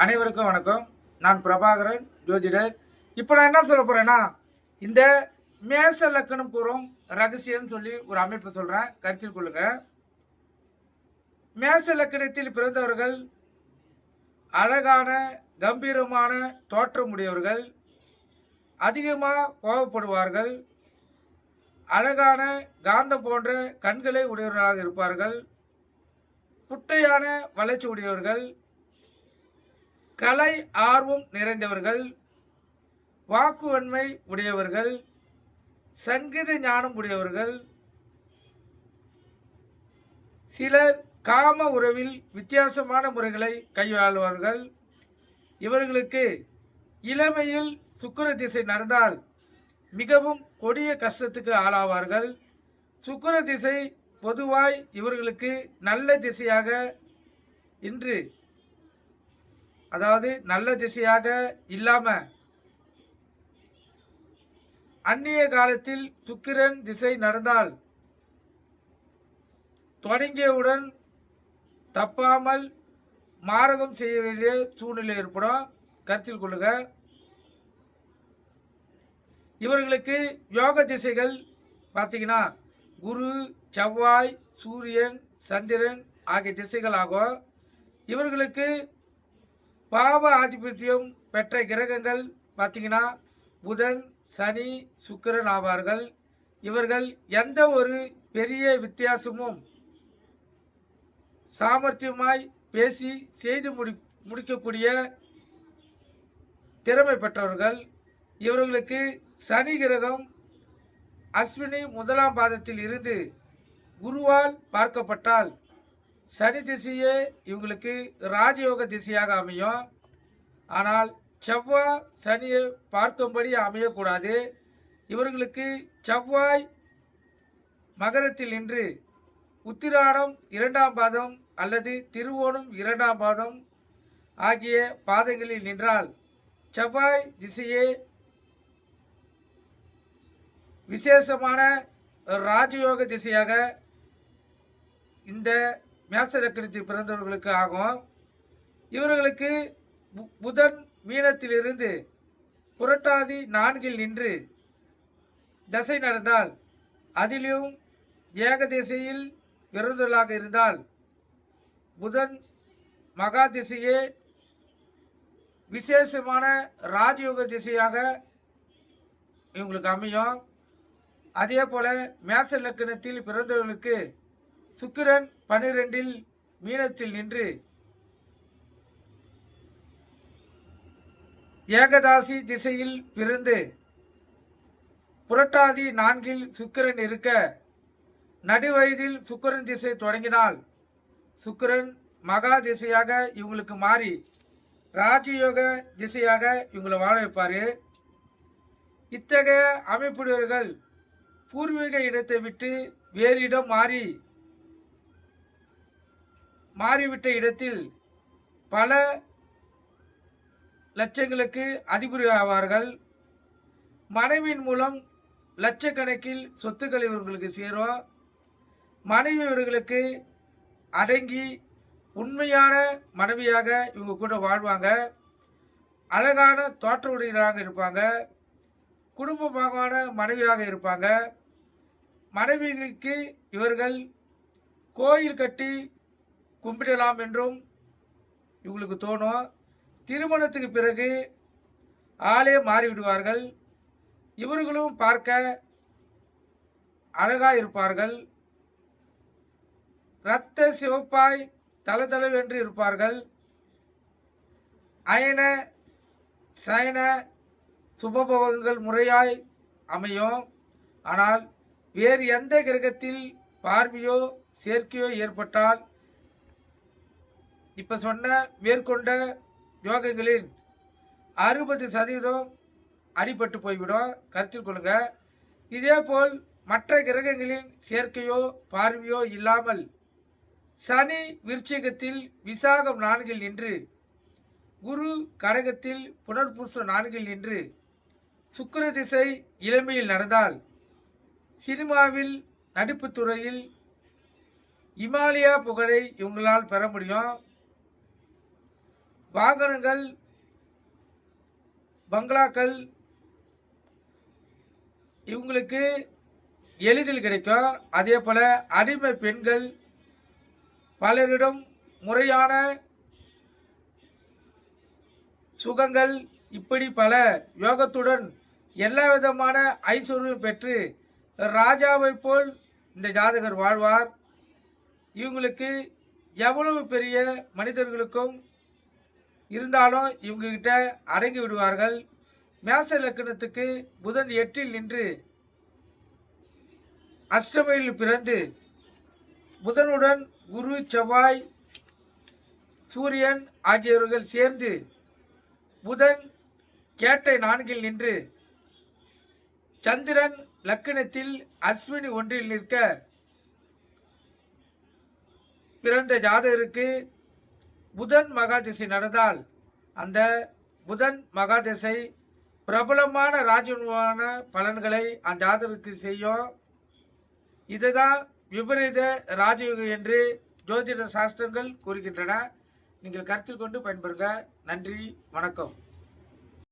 அனைவருக்கும் வணக்கம். நான் பிரபாகரன் ஜோதிடர். இப்போ நான் என்ன சொல்ல போகிறேன்னா இந்த மேச லக்கணம் கூறும் ரகசியம்னு சொல்லி ஒரு அமைப்பு சொல்கிறேன் கருத்தில் கொள்ளுங்க. மேச லக்கணத்தில் பிறந்தவர்கள் அழகான கம்பீரமான தோற்றமுடையவர்கள். அதிகமாக கோபப்படுவார்கள். அழகான காந்தம் போன்ற கண்களை உடையவர்களாக இருப்பார்கள். குட்டையான வளர்ச்சி உடையவர்கள். கலை ஆர்வம் நிறைந்தவர்கள் வாக்குவன்மை உடையவர்கள் சங்கீத ஞானம் உடையவர்கள் சிலர் காம உறவில் வித்தியாசமான முறைகளை கையாள்வார்கள். இவர்களுக்கு இளமையில் சுக்கர திசை நடந்தால் மிகவும் கொடிய கஷ்டத்துக்கு ஆளாவார்கள். சுக்கர திசை பொதுவாய் இவர்களுக்கு நல்ல திசையாக இன்று அதாவது நல்ல திசையாக இல்லாம அந்நிய காலத்தில் சுக்கிரன் திசை நடந்தால் தொடங்கியவுடன் தப்பாமல் மாரகம் செய்ய வேண்டிய சூழ்நிலை ஏற்படும். கருத்தில் கொள்ளுங்க இவர்களுக்கு யோக திசைகள் பார்த்தீங்கன்னா குரு செவ்வாய் சூரியன் சந்திரன் ஆகிய திசைகள் ஆகும். இவர்களுக்கு பாவ ஆதிபத்தியம் பெற்ற கிரகங்கள் பார்த்தீங்கன்னா புதன் சனி சுக்கிரன் ஆவார்கள். இவர்கள் எந்த ஒரு பெரிய வித்தியாசமும் சாமர்த்தியமாய் பேசி செய்து முடி முடிக்கக்கூடிய திறமை பெற்றவர்கள். இவர்களுக்கு சனி கிரகம் அஸ்வினி முதலாம் பாதத்தில் இருந்து குருவால் பார்க்கப்பட்டால் சனி திசையே இவங்களுக்கு ராஜயோக திசையாக அமையும். ஆனால் செவ்வாய் சனியை பார்க்கும்படி அமையக்கூடாது. இவர்களுக்கு செவ்வாய் மகரத்தில் நின்று உத்திராடம் இரண்டாம் பாதம் அல்லது திருவோணம் இரண்டாம் பாதம் ஆகிய பாதங்களில் நின்றால் செவ்வாய் திசையே விசேஷமான ராஜயோக திசையாக இந்த மேச லக்கணத்தில் பிறந்தவர்களுக்கு ஆகும். இவர்களுக்கு பு- புதன் மீனத்திலிருந்து புரட்டாதி நான்கில் நின்று தசை நடந்தால் அதிலும் ஏக திசையில் பிறந்தவர்களாக இருந்தால் புதன் மகா திசையே விசேஷமான ராஜயோக திசையாக இவங்களுக்கு அமையும். அதே போல மேச லக்கணத்தில் பிறந்தவர்களுக்கு சுக்கிரன் பனிரெண்டில் மீனத்தில் நின்று ஏகதாசி திசையில் பிறந்து புரட்டாதி நான்கில் சுக்கிரன் இருக்க நடுவயதில் சுக்கிரன் திசை தொடங்கினால் சுக்கிரன் மகா திசையாக இவங்களுக்கு மாறி ராஜயோக திசையாக இவங்களை வாழ வைப்பார். இத்தகைய அமைப்புடையவர்கள் பூர்வீக இடத்தை விட்டு வேறு இடம் மாறி மாறிவிட்ட இடத்தில் பல லட்சங்களுக்கு அதிபர் ஆவார்கள். மனைவியின் மூலம் லட்சக்கணக்கில் சொத்துக்கள் இவர்களுக்கு சேரும் மனைவி இவர்களுக்கு அடங்கி உண்மையான மனைவியாக இவங்க கூட வாழ்வாங்க. அழகான தோற்ற உடையராக இருப்பாங்க குடும்பமாகவான மனைவியாக இருப்பாங்க. மனைவிகளுக்கு இவர்கள் கோயில் கட்டி கும்பிடலாம் என்றும் இவங்களுக்கு தோணும். திருமணத்துக்கு பிறகு ஆளே மாறிவிடுவார்கள். இவர்களும் பார்க்க அழகாக இருப்பார்கள். இரத்த சிவப்பாய் தளதளவென்று இருப்பார்கள். அயன சயன சுபபோகங்கள் முறையாய் அமையும். ஆனால் வேறு எந்த கிரகத்தில் பார்வையோ சேர்க்கையோ ஏற்பட்டால் இப்போ சொன்ன மேற்கொண்ட யோகங்களின் அறுபது சதவீதம் அடிபட்டு போய்விடும். கருத்தில் கொள்ளுங்க இதேபோல் மற்ற கிரகங்களின் சேர்க்கையோ பார்வையோ இல்லாமல் சனி விருச்சிகத்தில் விசாகம் நான்கில் நின்று குரு கடகத்தில் புனர்பூச நான்கில் நின்று சுக்கர திசை இளமையில் நடந்தால் சினிமாவில் நடிப்புத்துறையில் இமாலயா புகழை இவங்களால் பெற முடியும். வாகனங்கள் பங்களாக்கள் இவங்களுக்கு எளிதில் கிடைக்கும். அதே போல் அடிமை பெண்கள் பலரிடம் முறையான சுகங்கள் இப்படி பல யோகத்துடன் எல்லா விதமான ஐஸ்வர்யம் பெற்று ராஜாவைப் போல் இந்த ஜாதகர் வாழ்வார். இவங்களுக்கு எவ்வளவு பெரிய மனிதர்களுக்கும் இருந்தாலும் இவங்க கிட்ட அடங்கி விடுவார்கள். மேச லக்கணத்துக்கு புதன் எட்டில் நின்று அஷ்டமையில் பிறந்து புதனுடன் குரு செவ்வாய் சூரியன் ஆகியவர்கள் சேர்ந்து புதன் கேட்டை நான்கில் நின்று சந்திரன் லக்கணத்தில் அஸ்வினி ஒன்றில் நிற்க பிறந்த ஜாதகருக்கு புதன் மகாதிசை நடந்தால் அந்த புதன் மகாதிசை பிரபலமான ராஜமான பலன்களை அந்த ஜாதகருக்கு செய்யும். இதுதான் விபரீத ராஜயோகம் என்று ஜோதிட சாஸ்திரங்கள் கூறுகின்றன. நீங்கள் கருத்தில் கொண்டு பயன்பெறுங்க. நன்றி. வணக்கம்.